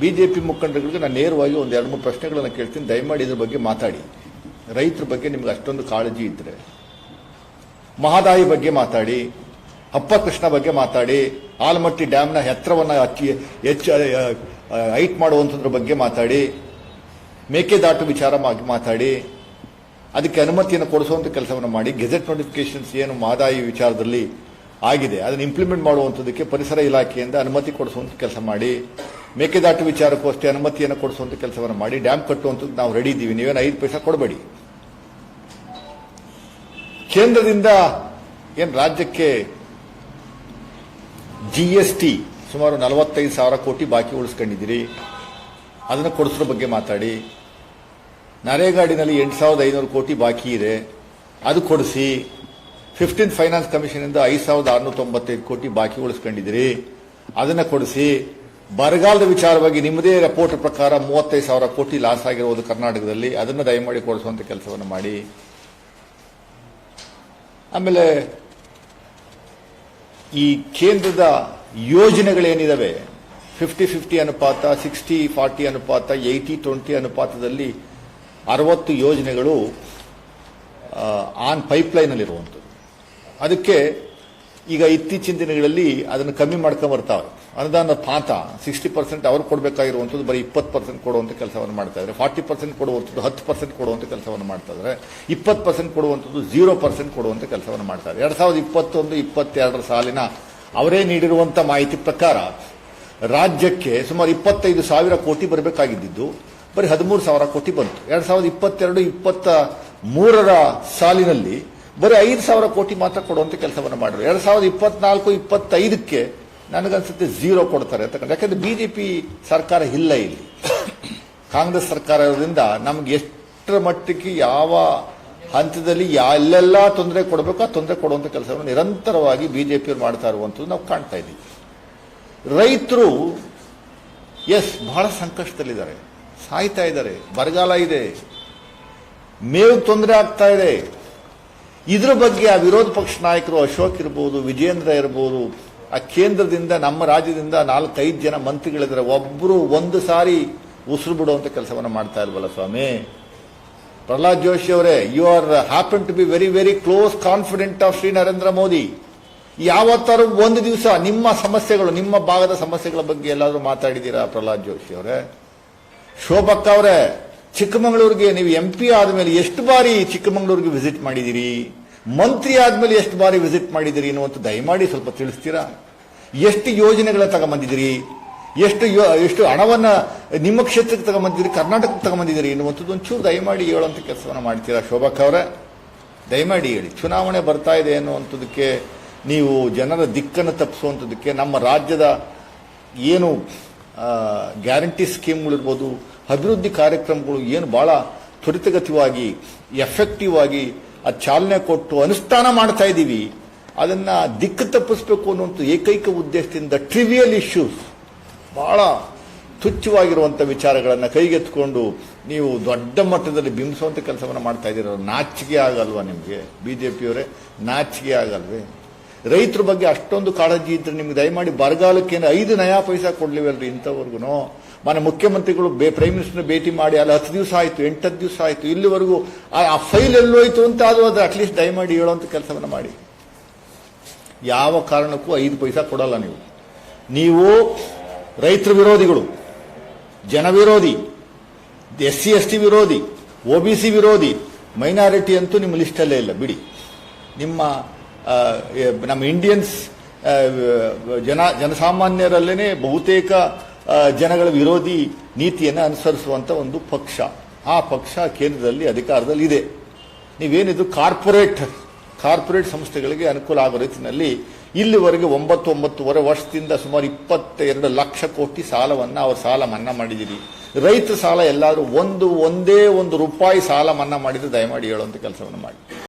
BJP ಮುಖಂಡರುಗಳಿಗೆ ನಾನು ನೇರವಾಗಿ ಒಂದು ಎರಡು ಮೂರು ಪ್ರಶ್ನೆಗಳನ್ನು ಕೇಳ್ತೀನಿ. ದಯಮಾಡಿ ಇದ್ರ ಬಗ್ಗೆ ಮಾತಾಡಿ. ರೈತರ ಬಗ್ಗೆ ನಿಮ್ಗೆ ಅಷ್ಟೊಂದು ಕಾಳಜಿ ಇದ್ರೆ. ಮಹದಾಯಿ ಬಗ್ಗೆ ಮಾತಾಡಿ. ಅಪ್ಪ ಕೃಷ್ಣ ಬಗ್ಗೆ ಮಾತಾಡಿ. ಆಲಮಟ್ಟಿ ಡ್ಯಾಮ್ನ ಎತ್ತರವನ್ನು ಅಚ್ಚಿ ಹೆಚ್ಚು ಹೈಟ್ ಮಾಡುವಂಥದ್ರ ಬಗ್ಗೆ ಮಾತಾಡಿ. ಮೇಕೆದಾಟು ವಿಚಾರ ಮಾತಾಡಿ. ಅದಕ್ಕೆ ಅನುಮತಿಯನ್ನು ಕೊಡಿಸುವಂಥ ಕೆಲಸವನ್ನು ಮಾಡಿ. ಗೆಜೆಟ್ ನೋಟಿಫಿಕೇಶನ್ಸ್ ಏನು ಮಹದಾಯಿ ವಿಚಾರದಲ್ಲಿ ಆಗಿದೆ. ಅದನ್ನು ಇಂಪ್ಲಿಮೆಂಟ್ ಮಾಡುವಂಥದ್ದಕ್ಕೆ ಪರಿಸರ ಇಲಾಖೆಯಿಂದ ಅನುಮತಿ ಕೊಡಿಸುವಂಥ ಕೆಲಸ ಮಾಡಿ, ಮೇಕೆದಾಟು ವಿಚಾರಕ್ಕೂ ಅಷ್ಟೇ ಅನುಮತಿಯನ್ನು ಕೊಡಿಸುವಂಥ ಕೆಲಸವನ್ನು ಮಾಡಿ, ಡ್ಯಾಮ್ ಕಟ್ಟುವಂಥದ್ದು ನಾವು ರೆಡಿ ಇದ್ದೀವಿ. ನೀವೇನು ಐದು ಪೈಸಾ ಕೊಡಬೇಡಿ. ಕೇಂದ್ರದಿಂದ ಏನು ರಾಜ್ಯಕ್ಕೆ ಜಿ ಎಸ್ ಟಿ ಸುಮಾರು ನಲವತ್ತೈದು ಸಾವಿರ ಕೋಟಿ ಬಾಕಿ ಉಳಿಸ್ಕೊಂಡಿದ್ದೀರಿ. ಅದನ್ನು ಕೊಡಿಸೋ ಬಗ್ಗೆ ಮಾತಾಡಿ. ನರೇಗಾಡಿನಲ್ಲಿ ಎಂಟು ಸಾವಿರದ ಐನೂರು ಕೋಟಿ ಬಾಕಿ ಇದೆ. ಅದು ಕೊಡಿಸಿ. ಫಿಫ್ಟೀನ್ ಫೈನಾನ್ಸ್ ಕಮಿಷನಿಂದ ಐದು ಸಾವಿರದ ಆರುನೂರ ತೊಂಬತ್ತೈದು ಕೋಟಿ ಬಾಕಿ ಉಳಿಸ್ಕೊಂಡಿದ್ದೀರಿ. ಅದನ್ನು ಕೊಡಿಸಿ ಬರಗಾಲದ ವಿಚಾರವಾಗಿ ನಿಮ್ಮದೇ ರಿಪೋರ್ಟ್ ಪ್ರಕಾರ ಮೂವತ್ತೈದು ಸಾವಿರ ಕೋಟಿ ಲಾಸ್ ಆಗಿರುವುದು ಕರ್ನಾಟಕದಲ್ಲಿ. ಅದನ್ನು ದಯಮಾಡಿ ಕೊಡಿಸುವಂಥ ಕೆಲಸವನ್ನು ಮಾಡಿ. ಆಮೇಲೆ ಈ ಕೇಂದ್ರದ ಯೋಜನೆಗಳೇನಿದಾವೆ? ಫಿಫ್ಟಿ ಫಿಫ್ಟಿ ಅನುಪಾತ ಸಿಕ್ಸ್ಟಿ ಫಾರ್ಟಿ ಅನುಪಾತ ಏಯ್ಟಿ ಟ್ವೆಂಟಿ ಅನುಪಾತದಲ್ಲಿ ಅರವತ್ತು ಯೋಜನೆಗಳು ಆನ್ ಪೈಪ್ಲೈನಲ್ಲಿರುವಂಥದ್ದು ಅದಕ್ಕೆ ಈಗ ಇತ್ತೀಚಿನ ದಿನಗಳಲ್ಲಿ ಅದನ್ನು ಕಮ್ಮಿ ಮಾಡ್ಕೊಂಡು ಬರ್ತಾವೆ ಅನುದಾನ ಪಾತ ಸಿಕ್ಸ್ಟಿ ಪರ್ಸೆಂಟ್ ಅವ್ರು ಕೊಡಬೇಕಾಗಿರುವಂಥದ್ದು ಬರೀ ಇಪ್ಪತ್ತು ಪರ್ಸೆಂಟ್ ಕೊಡುವಂಥ ಕೆಲಸವನ್ನು ಮಾಡ್ತಾ ಇದ್ದಾರೆ. ಫಾರ್ಟಿ ಪರ್ಸೆಂಟ್ ಕೊಡುವಂಥದ್ದು ಹತ್ತು ಪರ್ಸೆಂಟ್ ಕೊಡುವಂಥ ಕೆಲಸವನ್ನು ಮಾಡ್ತಾ ಇದ್ದಾರೆ. ಇಪ್ಪತ್ತು ಪರ್ಸೆಂಟ್ ಕೊಡುವಂಥದ್ದು ಜೀರೋ ಪರ್ಸೆಂಟ್ ಕೊಡುವಂಥ ಕೆಲಸವನ್ನು ಮಾಡ್ತಾ ಇದ್ದಾರೆ. ಎರಡು ಸಾವಿರದ ಇಪ್ಪತ್ತೊಂದು, ಇಪ್ಪತ್ತೆರಡರ ಸಾಲಿನ ಅವರೇ ನೀಡಿರುವಂಥ ಮಾಹಿತಿ ಪ್ರಕಾರ ರಾಜ್ಯಕ್ಕೆ ಸುಮಾರು ಇಪ್ಪತ್ತೈದು ಸಾವಿರ ಕೋಟಿ ಬರಬೇಕಾಗಿದ್ದು ಬರೀ ಹದಿಮೂರು ಸಾವಿರ ಕೋಟಿ ಬಂತು. ಎರಡು ಸಾವಿರದ ಇಪ್ಪತ್ತೆರಡು, ಇಪ್ಪತ್ತ ಮೂರರ ಸಾಲಿನಲ್ಲಿ ಬರೀ ಐದು ಸಾವಿರ ಕೋಟಿ ಮಾತ್ರ ಕೊಡುವಂತ ಕೆಲಸವನ್ನು ಮಾಡಿದ್ರು. ಎರಡ್ ಸಾವಿರದ ಇಪ್ಪತ್ನಾಲ್ಕು, ಇಪ್ಪತ್ತೈದಕ್ಕೆ ನನಗನ್ಸುತ್ತೆ ಜೀರೋ ಕೊಡ್ತಾರೆ ಅಂತ ಯಾಕಂದ್ರೆ ಬಿಜೆಪಿ ಸರ್ಕಾರ ಇಲ್ಲ ಇಲ್ಲಿ. ಕಾಂಗ್ರೆಸ್ ಸರ್ಕಾರ ಇರೋದ್ರಿಂದ ನಮ್ಗೆ ಎಷ್ಟರ ಮಟ್ಟಿಗೆ ಯಾವ ಹಂತದಲ್ಲಿ ಎಲ್ಲೆಲ್ಲ ತೊಂದರೆ ಕೊಡಬೇಕು, ಆ ತೊಂದರೆ ಕೊಡುವಂಥ ಕೆಲಸವನ್ನು ನಿರಂತರವಾಗಿ ಬಿಜೆಪಿಯವರು ಮಾಡ್ತಾ ಇರುವಂಥದ್ದು ನಾವು ಕಾಣ್ತಾ ಇದ್ದೀವಿ. ರೈತರು, ಎಸ್, ಬಹಳ ಸಂಕಷ್ಟದಲ್ಲಿದ್ದಾರೆ. ಸಾಯ್ತಾ ಇದ್ದಾರೆ. ಬರಗಾಲ ಇದೆ. ಮೇವು ತೊಂದರೆ ಆಗ್ತಾ ಇದೆ. ಇದ್ರ ಬಗ್ಗೆ ಆ ವಿರೋಧ ಪಕ್ಷ ನಾಯಕರು ಅಶೋಕ್ ಇರ್ಬೋದು, ವಿಜೇಂದ್ರ ಇರ್ಬೋದು, ಆ ಕೇಂದ್ರದಿಂದ, ನಮ್ಮ ರಾಜ್ಯದಿಂದ ನಾಲ್ಕೈದು ಜನ ಮಂತ್ರಿಗಳಿದ್ರೆ ಒಬ್ಬರು ಒಂದು ಸಾರಿ ಉಸಿರು ಬಿಡುವಂತ ಕೆಲಸವನ್ನು ಮಾಡ್ತಾ ಇಲ್ವಲ್ಲ ಸ್ವಾಮಿ? ಪ್ರಹ್ಲಾದ್ ಜೋಶಿ ಅವರೇ you are happen to be very very close confident of Shri Narendra Modi ಯಾವತ್ತಾರು ಒಂದು ದಿವಸ ನಿಮ್ಮ ಸಮಸ್ಯೆಗಳು, ನಿಮ್ಮ ಭಾಗದ ಸಮಸ್ಯೆಗಳ ಬಗ್ಗೆ ಎಲ್ಲಾದರೂ ಮಾತಾಡಿದ್ದೀರಾ ಪ್ರಹ್ಲಾದ್ ಜೋಶಿ ಅವರೇ? ಶೋಭಕ್ಕ ಅವರೇ ಚಿಕ್ಕಮಗಳೂರಿಗೆ ನೀವು ಎಂ ಪಿ ಆದಮೇಲೆ ಎಷ್ಟು ಬಾರಿ ಚಿಕ್ಕಮಗಳೂರಿಗೆ ವಿಸಿಟ್ ಮಾಡಿದಿರಿ? ಮಂತ್ರಿ ಆದಮೇಲೆ ಎಷ್ಟು ಬಾರಿ ವಿಸಿಟ್ ಮಾಡಿದಿರಿ ಅನ್ನುವಂಥ ದಯಮಾಡಿ ಸ್ವಲ್ಪ ತಿಳಿಸ್ತೀರಾ? ಎಷ್ಟು ಯೋಜನೆಗಳ ತಗೊಂಬಂದಿದ್ದೀರಿ ಎಷ್ಟು ಎಷ್ಟು ಹಣವನ್ನ ನಿಮ್ಮ ಕ್ಷೇತ್ರಕ್ಕೆ ತಗೊಂಬಂದಿದ್ದೀರಿ ಕರ್ನಾಟಕಕ್ಕೆ ತಗೊಂಬಂದಿದ್ದೀರಿ ಎನ್ನುವಂಥದ್ದು ಒಂಚೂರು ದಯಮಾಡಿ ಹೇಳುವಂಥ ಕೆಲಸವನ್ನು ಮಾಡ್ತೀರಾ ಶೋಭಾ ಅವರೇ? ದಯಮಾಡಿ ಹೇಳಿ. ಚುನಾವಣೆ ಬರ್ತಾ ಇದೆ ಅನ್ನುವಂಥದ್ದಕ್ಕೆ ನೀವು ಜನರ ದಿಕ್ಕನ್ನು ತಪ್ಪಿಸುವಂಥದ್ದಕ್ಕೆ ನಮ್ಮ ರಾಜ್ಯದ ಏನು ಗ್ಯಾರಂಟಿ ಸ್ಕೀಮ್ಗಳಿರ್ಬೋದು ಅಭಿವೃದ್ಧಿ ಕಾರ್ಯಕ್ರಮಗಳು ಏನು ಬಹಳ ತ್ವರಿತಗತಿವಾಗಿ ಎಫೆಕ್ಟಿವ್ ಆಗಿ ಆ ಚಾಲನೆ ಕೊಟ್ಟು ಅನುಷ್ಠಾನ ಮಾಡ್ತಾ ಇದ್ದೀವಿ. ಅದನ್ನ ದಿಕ್ಕು ತಪ್ಪಿಸಬೇಕು ಅನ್ನುವಂಥ ಏಕೈಕ ಉದ್ದೇಶದಿಂದ ಟ್ರಿವಿಯಲ್ ಇಶ್ಯೂಸ್ ಬಹಳ ತುಚ್ಛವಾಗಿರುವಂಥ ವಿಚಾರಗಳನ್ನು ಕೈಗೆತ್ತಿಕೊಂಡು ನೀವು ದೊಡ್ಡ ಮಟ್ಟದಲ್ಲಿ ಬಿಂಬಿಸುವಂಥ ಕೆಲಸವನ್ನು ಮಾಡ್ತಾ ಇದ್ದೀರ. ನಾಚಿಕೆ ಆಗಲ್ವಾ ನಿಮಗೆ? ಬಿಜೆಪಿಯವರೇ ನಾಚಿಕೆ ಆಗಲ್ವೇ? ರೈತರ ಬಗ್ಗೆ ಅಷ್ಟೊಂದು ಕಾಳಜಿ ಇದ್ರೆ ನಿಮ್ಗೆ ದಯಮಾಡಿ ಬರಗಾಲಕ್ಕೆ ಐದು ನಯಾ ಪೈಸಾ ಕೊಡ್ಲಿವಲ್ರಿ ಇಂಥವ್ರಿಗೂ ಮನೆ ಮುಖ್ಯಮಂತ್ರಿಗಳು ಪ್ರೈಮ್ ಮಿನಿಸ್ಟರ್ ಭೇಟಿ ಮಾಡಿ, ಅಲ್ಲಿ ಹತ್ತು ದಿವಸ ಆಯಿತು, ಎಂಟತ್ತು ದಿವಸ ಆಯಿತು, ಇಲ್ಲಿವರೆಗೂ ಆ ಫೈಲ್ ಎಲ್ಲೋಯ್ತು ಅಂತ ಅದು ಅದು ಅಟ್ಲೀಸ್ಟ್ ದಯಮಾಡಿ ಹೇಳುವಂಥ ಕೆಲಸವನ್ನು ಮಾಡಿ. ಯಾವ ಕಾರಣಕ್ಕೂ ಐದು ಪೈಸಾ ಕೊಡಲ್ಲ ನೀವು. ನೀವು ರೈತರ ವಿರೋಧಿಗಳು, ಜನ ವಿರೋಧಿ, ಎಸ್ ಸಿ, ಎಸ್ ಟಿ ವಿರೋಧಿ ಒ ಬಿ ಸಿ ವಿರೋಧಿ ಮೈನಾರಿಟಿ ಅಂತೂ ನಿಮ್ಮ ಲಿಸ್ಟಲ್ಲೇ ಇಲ್ಲ, ಬಿಡಿ. ನಿಮ್ಮ ನಮ್ಮ ಇಂಡಿಯನ್ಸ್ ಜನ ಜನಸಾಮಾನ್ಯರಲ್ಲೇ ಬಹುತೇಕ ಜನಗಳ ವಿರೋಧಿ ನೀತಿಯನ್ನು ಅನುಸರಿಸುವಂತ ಒಂದು ಪಕ್ಷ. ಆ ಪಕ್ಷ ಕೇಂದ್ರದಲ್ಲಿ ಅಧಿಕಾರದಲ್ಲಿ ಇದೆ ನೀವೇನಿದು ಕಾರ್ಪೊರೇಟ್ ಕಾರ್ಪೊರೇಟ್ ಸಂಸ್ಥೆಗಳಿಗೆ ಅನುಕೂಲ ಆಗೋ ರೀತಿಯಲ್ಲಿ ಇಲ್ಲಿವರೆಗೆ ಒಂಬತ್ತು ಒಂಬತ್ತುವರೆ ವರ್ಷದಿಂದ ಸುಮಾರು ಇಪ್ಪತ್ತೆರಡು ಲಕ್ಷ ಕೋಟಿ ಸಾಲವನ್ನು ಅವರು ಸಾಲ ಮನ್ನಾ ಮಾಡಿದ್ದೀರಿ ರೈತ ಸಾಲ ಎಲ್ಲಾದರೂ ಒಂದು, ಒಂದೇ ಒಂದು ರೂಪಾಯಿ ಸಾಲ ಮನ್ನಾ ಮಾಡಿದ್ರೆ ದಯಮಾಡಿ ಹೇಳುವಂಥ ಕೆಲಸವನ್ನು ಮಾಡಿ.